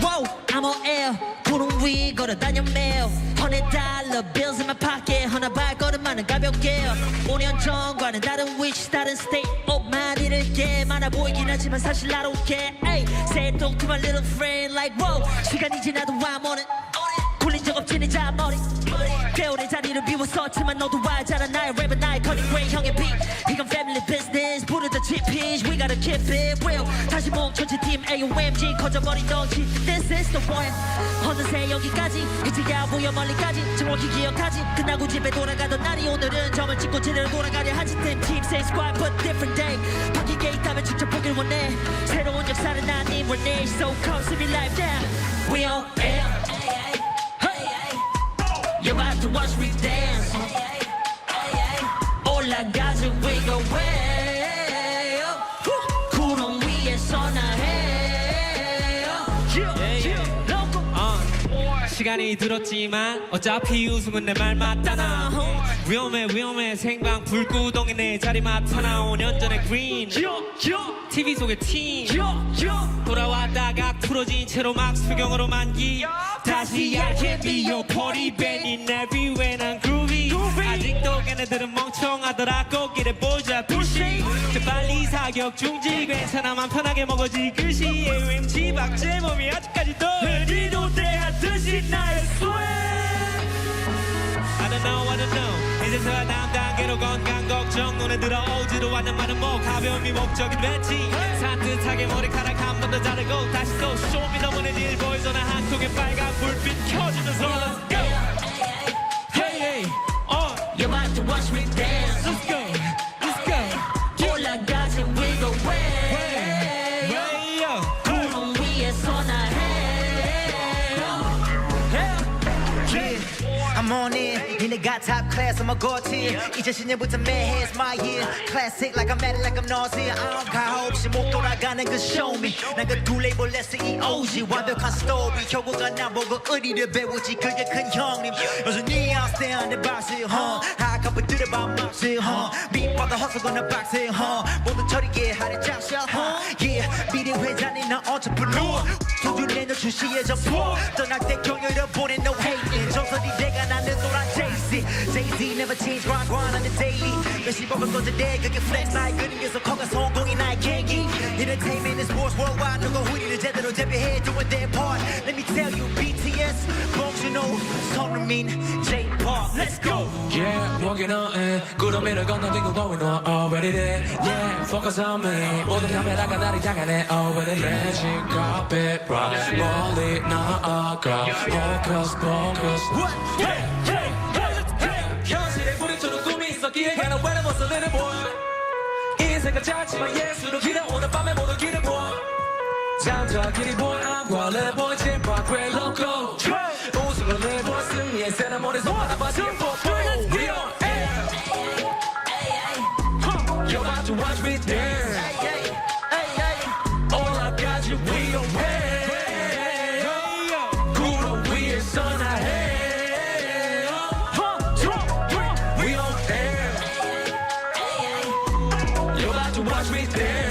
Whoa, I'm on air 구름 위 걸어다녀 매일 Hundred dollar bills in my pocket 하나 발걸음만은 가볍게 5년 전과는 다른 위치 다른 state 잃을 게 많아 보이긴 하지만 사실 don't care Ay, say it to my little friend like whoa 시간이 지나도 I'm on it 굴린 적 없지 내 잔머리 꽤 오래 자리를 비웠었지만 너도 알잖아 나의 랩은 나의 커닝 그레이 형의 beat 이건 family business 부르던 GPs we gotta keep it real 다시 멈춰진 팀 AOMG 커져버린 덩치 This is the one 어느새 여기까지 이제야 보여 멀리까지 정확히 기억하지 끝나고 집에 돌아가던 날이 오늘은 점을 찍고 제대로 돌아가려 하지 팀 same squad but different day 바뀐 게 있다면 직접 보길 원해 새로운 역사는 아닌 원해 So come see me live now We on air You're about to watch me dance. 올라가지 we go way. 시간이 들었지만 어차피 웃음은 내 말 맞잖아. 위험해 위험해. 생방 불구덩이 내 자리 맡아나 5년 전에 green TV 속의 팀 돌아왔다가 풀어진 채로 막 수경으로 만기. 다시 I can be your party band in everywhere 난 groovy. 아직도 걔네들은 멍청하더라. 보자 pushing 사격 중지 괜찮아 맘 편하게 먹어지. 글씨 AOMG 박제 몸이 아직까지도 흔히도 대하듯이 나의 swag I don't know, I don't know. 이제서야 다음 단계로 건강 걱정. 눈에 들어오지도 않는 말은 뭐 가벼움이 목적이 됐지 산뜻하게 머리카락 한 번 더 자르고 다시 또 쇼미 너무는 일 보이잖아 한 통의 빨간 불빛 켜주면서 Let's go I'm on it. 니네가 top class, I'm a god tier. 2010년부터 매해 it's my year. Classic like I'm at it like I'm nausea. I'm 가호 없이 못 돌아가는 그 show me. 난그두 레이블 SEOG. 완벽한 스토리. 결국은 나보고 의리를 배우지. 그게 큰 형님. 여전히 I'm stay on the box, huh? 하카부 들어봐 맘씨, huh? 밑바닥 허수거나 박스, huh? 모두 처리게 하려 작샷, huh? Yeah, 미래 회장이 나 entrepreneur. 소주 내년 출시에 점포. 떠날 때 경유를 보내 no hating. 정설이 내가 나는 노란 Jay-Z. Jay-Z never change, grind, grind on the daily. 몇십 억을 쏟아대 그게 flex 나의 그림 계속 커가 성공이 나의 계기. Entertainment is sports worldwide. 누가 우리를 제대로 재배해 doing their part. Let me tell you, BTS, functional, 손흥민, J-Park. Let's go. Walking on it. 구름위를 건너뛰고 going on already there. Yeah, focus on me. 모든 카메라가 나를 향하네 already there. Magic carpet ride. 멀리 나아가. Focus, focus. Yeah, yeah, yeah, yeah. 현실의 불이처럼 꿈이 있었기에 가는 when was a little boy. 인생은 짧지만 예수로 길어 오늘 밤에 모두 길을 보아. 잠자길이 보여 I'm gonna boy 찐파 great loco. 우승을 내보 승리의 세레모니 소환한 바지 for watch me dance. Hey, hey, hey, All I got you, we don't pay. We. We on air. You about to watch me dance.